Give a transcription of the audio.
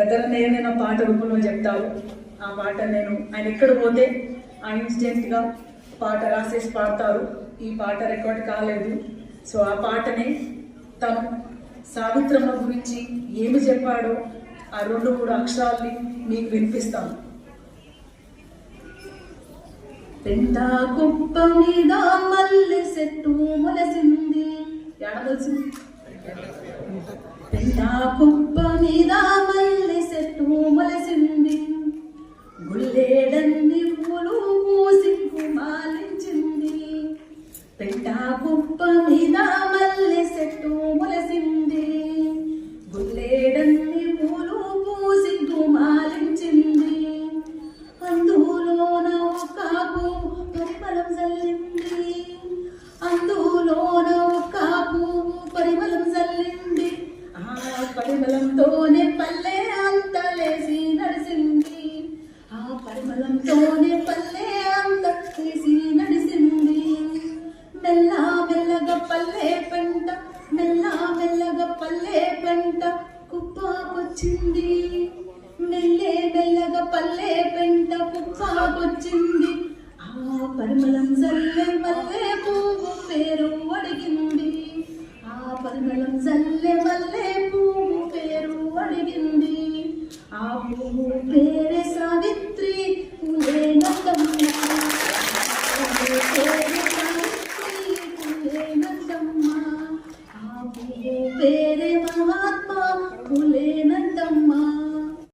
గతంలో ఏదైనా పాట రూపంలో చెప్తారు ఆ పాట నేను ఆయన ఎక్కడ పోతే ఆ ఇన్సిడెంట్గా పాట రాసేసి పాడతారు. ఈ పాట రికార్డ్ కాలేదు. సో ఆ పాటని తను సావిత్రమ్మ గురించి ఏమి చెప్పాడో ఆ రెండు మూడు అక్షరాల్ని మీకు వినిపిస్తాను. పెండా కుప్ప మీద మల్లె చెట్టు మొలసింది. ఎడవలసింది పెండా కుప్ప మీద మల్లె చెట్టు మొలసింది గుళ్ళేడన్ని పూలు పూసి కుమాలించింది పెండా కుప్ప మీద మల్లె చెట్టు ములసింది. గుళ్ళేడన్ని పూలు పూసి కుమాలించింది అందులోన ఒక పువ్వు పరిమళం చల్లింది అందులోన ఒక పువ్వు పరిమళం చల్లింది ఆ పరిమళంతో పరిమళంతోనే పల్లె అంత చేసి నడిసింది మెల్ల మెల్లగా పల్లె పెంట మెల్ల మెల్లగా పల్లె పెంట కుప్పాకొచ్చింది. మెల్లె మెల్లగా పల్లె పెంట కుప్పాకొచ్చింది. ఆ పరిమళం జల్లే మల్లె పువ్వు పేరు అడిగింది. ఆ పరిమళం జల్లే మల్లె పువ్వు పేరు అడిగింది. ఆ పువ్వు పేరే సావిత్రి I'll be there.